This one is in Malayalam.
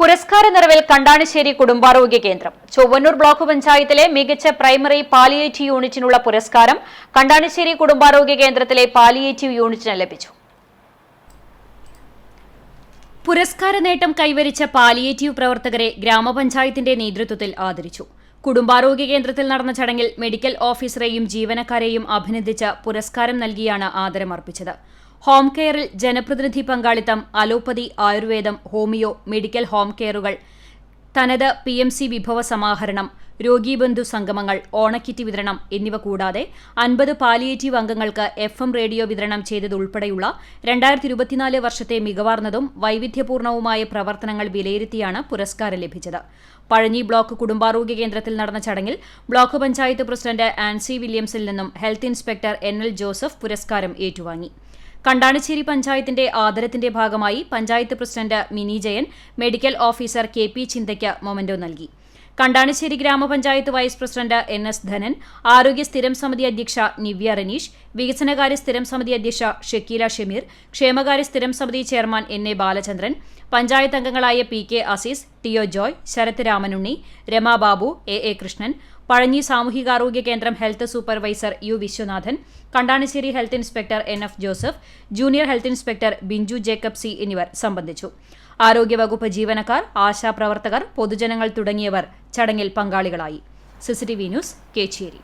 പുരസ്കാര നിറവിൽ കണ്ടാണിശ്ശേരി കുടുംബാരോഗ്യ കേന്ദ്രം. ചൊവ്വന്നൂർ ബ്ലോക്ക് പഞ്ചായത്തിലെ മികച്ച പ്രൈമറി പാലിയേറ്റീവ് യൂണിറ്റിനുള്ള പുരസ്കാരം കണ്ടാണിശ്ശേരി കുടുംബാരോഗ്യ കേന്ദ്രത്തിലെ പാലിയേറ്റീവ് യൂണിറ്റിന് ലഭിച്ചു. പുരസ്കാര നേട്ടം കൈവരിച്ച പാലിയേറ്റീവ് പ്രവർത്തകരെ ഗ്രാമപഞ്ചായത്തിന്റെ നേതൃത്വത്തിൽ ആദരിച്ചു. കുടുംബാരോഗ്യ കേന്ദ്രത്തിൽ നടന്ന ചടങ്ങിൽ മെഡിക്കൽ ഓഫീസറെയും ജീവനക്കാരെയും അഭിനന്ദിച്ച് പുരസ്കാരം നൽകിയാണ് ആദരമർപ്പിച്ചത്. ഹോം കെയറിൽ ജനപ്രതിനിധി പങ്കാളിത്തം അലോപ്പതി ആയുർവേദം ഹോമിയോ മെഡിക്കൽ ഹോം കെയറുകൾ തനത് പി എം സി വിഭവ സമാഹരണം രോഗീബന്ധു സംഗമങ്ങൾ ഓണക്കിറ്റ് വിതരണം എന്നിവ കൂടാതെ അൻപത് പാലിയേറ്റീവ് അംഗങ്ങൾക്ക് എഫ് എം റേഡിയോ വിതരണം ചെയ്തതുൾപ്പെടെയുള്ള രണ്ടായിരത്തി ഇരുപത്തിനാല് വർഷത്തെ മികവാർന്നതും വൈവിധ്യപൂർണവുമായ പ്രവർത്തനങ്ങൾ വിലയിരുത്തിയാണ് പുരസ്കാരം ലഭിച്ചത്. പഴഞ്ഞി ബ്ലോക്ക് കുടുംബാരോഗ്യ കേന്ദ്രത്തിൽ നടന്ന ചടങ്ങിൽ ബ്ലോക്ക് പഞ്ചായത്ത് പ്രസിഡന്റ് ആൻസി വില്യംസിൽ നിന്നും health inspector N L Joseph പുരസ്കാരം ഏറ്റുവാങ്ങി. കണ്ടാണിശ്ശേരി പഞ്ചായത്തിന്റെ ആദരത്തിന്റെ ഭാഗമായി panchayat president Mini Jayan medical officer K P ചിന്തയ്ക്ക് മൊമന്റോ നൽകി. കണ്ടാണിശ്ശേരി ഗ്രാമപഞ്ചായത്ത് vice president N S Dhanan ആരോഗ്യ സ്ഥിരം സമിതി അധ്യക്ഷ നിവ്യ റനീഷ് വികസനകാര്യ സ്ഥിരം സമിതി അധ്യക്ഷ ഷക്കീല ഷമീർ ക്ഷേമകാര്യ സ്ഥിരം സമിതി chairman N A Balachandran panchayat അംഗങ്ങളായ P K Azeez T O Joy Sarath Ramanunni Ramababu A A Krishnan Pazhanji സാമൂഹികാരോഗ്യ കേന്ദ്രം health supervisor U Viswanathan Kandanassery health inspector N F Joseph junior health inspector Binchu Jacob C എന്നിവർ സംബന്ധിച്ചു. ആരോഗ്യവകുപ്പ് ജീവനക്കാർ ആശാപ്രവർത്തകർ പൊതുജനങ്ങൾ തുടങ്ങിയവർ ചടങ്ങിൽ പങ്കാളികളായി. CCTV news Kechery.